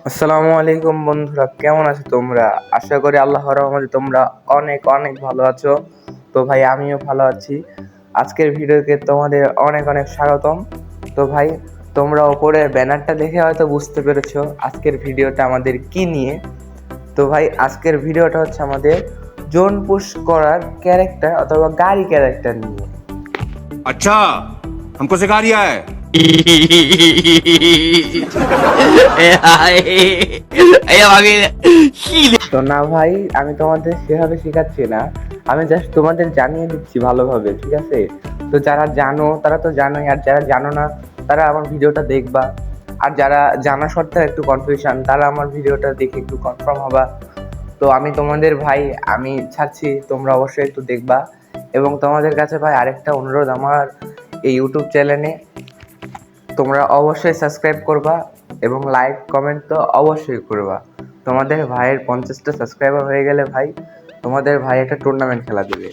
আসসালামু আলাইকুম বন্ধুরা কেমন আছো তোমরা আশা করি আল্লাহর রহমতে তোমরা অনেক অনেক ভালো আছো তো ভাই আমিও ভালো আছি আজকের ভিডিওকে তোমাদের অনেক অনেক স্বাগতম তো ভাই তোমরা ওপরের ব্যানারটা দেখে হয়তো বুঝতে পেরেছো আজকের ভিডিওটা আমাদের কি নিয়ে তো ভাই আজকের ভিডিওটা হচ্ছে আমাদের জোন পুশ করার ক্যারেক্টার অথবা গাড়ি ক্যারেক্টার নিয়ে अच्छा हमको सिखा रिया है তো না ভাই, আমি তোমাদের সেভাবে শেখাচ্ছি না। আমি জাস্ট তোমাদের জানিয়ে দিচ্ছি ভালোভাবে, ঠিক আছে? তো যারা জানো, তারা তো জানোই, আর যারা জানো না, তারা আমার ভিডিওটা দেখবা। আর যারা জানা সত্ত্বেও একটু কনফিউশন তারা আমার ভিডিওটা দেখে একটু কনফার্ম হবা। তো আমি তোমাদের ভাই, আমি ছাড়ছি, তোমরা অবশ্যই একটু দেখবা। এবং তোমাদের কাছে ভাই আরেকটা অনুরোধ আমার এই ইউটিউব চ্যানেলে তোমরা অবশ্যই সাবস্ক্রাইব করবা এবং লাইক কমেন্ট তো অবশ্যই করবা। তোমাদের ভাইয়ের পঞ্চাশটা সাবস্ক্রাইবার হয়ে গেলে ভাই তোমাদের ভাই একটা টুর্নামেন্ট খেলা দেবে।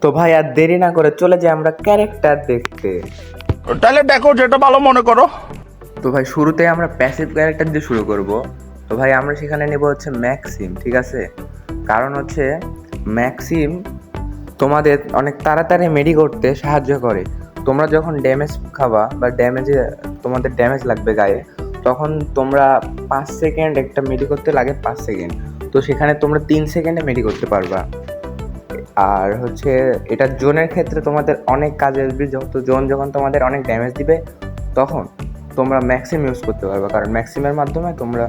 তো ভাই আর দেরি না করে চলে যাই আমরা ক্যারেক্টার দেখতে। তাহলে দেখো যেটা ভালো মনে করো। তো ভাই শুরুতে আমরা প্যাসিভ ক্যারেক্টার দিয়ে শুরু করব। তো ভাই আমরা সেখানে নেব হচ্ছে ম্যাক্সিম ঠিক আছে? কারণ হচ্ছে ম্যাক্সিম তোমাদের অনেক তাড়াতাড়ি মেডি করতে সাহায্য করে। তোমরা যখন ড্যামেজ খাবা বা ড্যামেজে তোমাদের ড্যামেজ লাগবে গায়ে, তখন তোমরা পাঁচ সেকেন্ড একটা মেডি করতে লাগে পাঁচ সেকেন্ড তো সেখানে তোমরা তিন সেকেন্ডে মেডি করতে পারবা। আর হচ্ছে এটা জোনের ক্ষেত্রে তোমাদের অনেক কাজে আসবে যত জোন যখন তোমাদের অনেক ড্যামেজ দিবে, তখন তোমরা ম্যাক্সিম ইউজ করতে পারবা। কারণ ম্যাক্সিমের মাধ্যমে তোমরা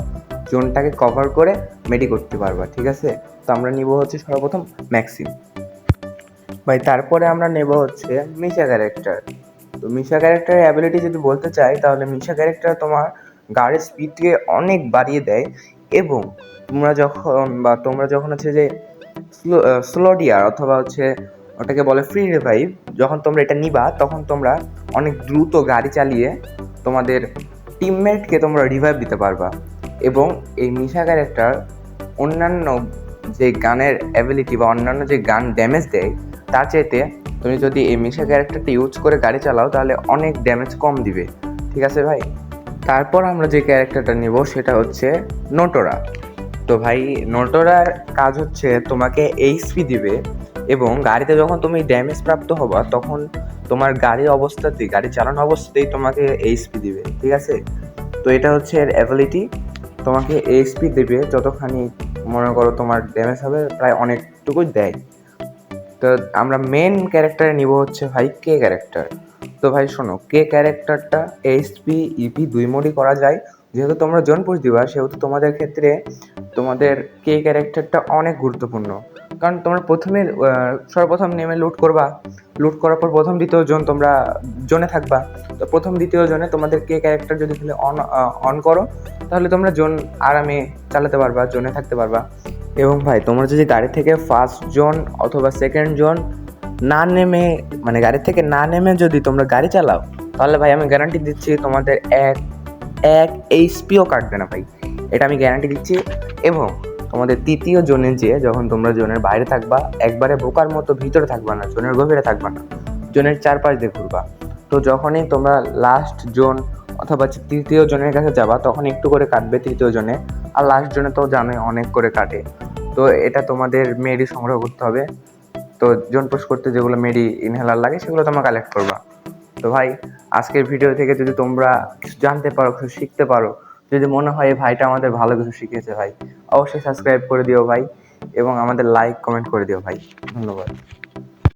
জোনটাকে কভার করে মেডি করতে পারবা, ঠিক আছে? তো আমরা নিব হচ্ছে সর্বপ্রথম ম্যাক্সিম ভাই, তারপরে আমরা নেব হচ্ছে মিশা ক্যারেক্টার তো মিশা ক্যারেক্টারের অ্যাবিলিটি যদি বলতে চাই, তাহলে মিশা ক্যারেক্টার তোমার গাড়ির স্পিডকে অনেক বাড়িয়ে দেয় এবং তোমরা যখন বা তোমরা যখন হচ্ছে যে স্লো ডিয়ার অথবা হচ্ছে ওটাকে বলে ফ্রি রিভাইভ যখন তোমরা এটা নিবা, তখন তোমরা অনেক দ্রুত গাড়ি চালিয়ে তোমাদের টিমমেটকে তোমরা রিভাইভ দিতে পারবা। এবং এই মিশা ক্যারেক্টার অন্যান্য যে গানের অ্যাবিলিটি বা অন্যান্য যে গান ড্যামেজ দেয় তার চাইতে তুমি যদি এই মিশা ক্যারেক্টারটা ইউজ করে গাড়ি চালাও, তাহলে অনেক ড্যামেজ কম দিবে। ঠিক আছে ভাই? তারপর আমরা যে ক্যারেক্টারটা নিব, সেটা হচ্ছে নোটোরা। তো ভাই, নোটোরার কাজ হচ্ছে তোমাকে এইচপি দিবে এবং গাড়িতে যখন তুমি ড্যামেজ প্রাপ্ত হবা, তখন তোমার গাড়ির অবস্থাতেই, গাড়ি চালানো অবস্থাতেই তোমাকে এইচপি দিবে। ঠিক আছে? তো এটা হচ্ছে এর অ্যাবিলিটি তোমাকে এইচপি দেবে যতখানি মনে করো তোমার ড্যামেজ হবে, প্রায় অনেকটুকুই দেয়। তো আমরা মেন ক্যারেক্টারে নিব হচ্ছে ভাই কে ক্যারেক্টার তো ভাই শোনো কে ক্যারেক্টারটা এইচপি ইপি দুই মোডই করা যায়। যেহেতু তোমরা জন পুষ দিবা, সেহেতু তোমাদের ক্ষেত্রে তোমাদের কে ক্যারেক্টারটা অনেক গুরুত্বপূর্ণ। কারণ তোমরা প্রথমে সর্বপ্রথম নেমে লুট করবা। লুট করার পর প্রথম, দ্বিতীয় জন তোমরা জোনে থাকবা। তো প্রথম, দ্বিতীয় জনে তোমাদের কে ক্যারেক্টার যদি খালি অন অন করো, তাহলে তোমরা জোন আরামে চালাতে পারবা, জোনে থাকতে পারবা। এবং ভাই, তোমরা যদি গাড়ি থেকে ফার্স্ট জোন অথবা সেকেন্ড জোন না নেমে মানে গাড়ি থেকে না নেমে যদি তোমরা গাড়ি চালাও, তাহলে ভাই আমি গ্যারান্টি দিচ্ছি তোমাদের এক এক এইচপিও কাটবে না ভাই। এটা আমি গ্যারান্টি দিচ্ছি এবং তোমাদের তৃতীয় জোনে যে, যখন তোমরা জোনের বাইরে থাকবা, একবারে বোকার মতো ভিতরে থাকবা না, জোনের গভীরে থাকবা না, জোনের চারপাশ দিয়ে ঘুরবা। তো যখনই তোমরা লাস্ট জোন অথবা তৃতীয় জনের কাছে যাবা তখন একটু করে কাটবে তৃতীয় জনে। আর লাস্ট জনে তো জানোই অনেক করে কাটে। তো এটা তোমাদের মেডি সংগ্রহ করতে হবে। তো জোন পোস্ট করতে যেগুলো মেডি ইনহেলার লাগে, সেগুলো তোমরা কালেক্ট করবা। তো ভাই, আজকের ভিডিও থেকে যদি তোমরা কিছু জানতে পারো, কিছু শিখতে পারো, যদি মনে হয় ভাইটা আমাদের ভালো কিছু শিখিয়েছে ভাই, অবশ্যই সাবস্ক্রাইব করে দিও ভাই এবং আমাদের লাইক কমেন্ট করে দিও ভাই। ধন্যবাদ।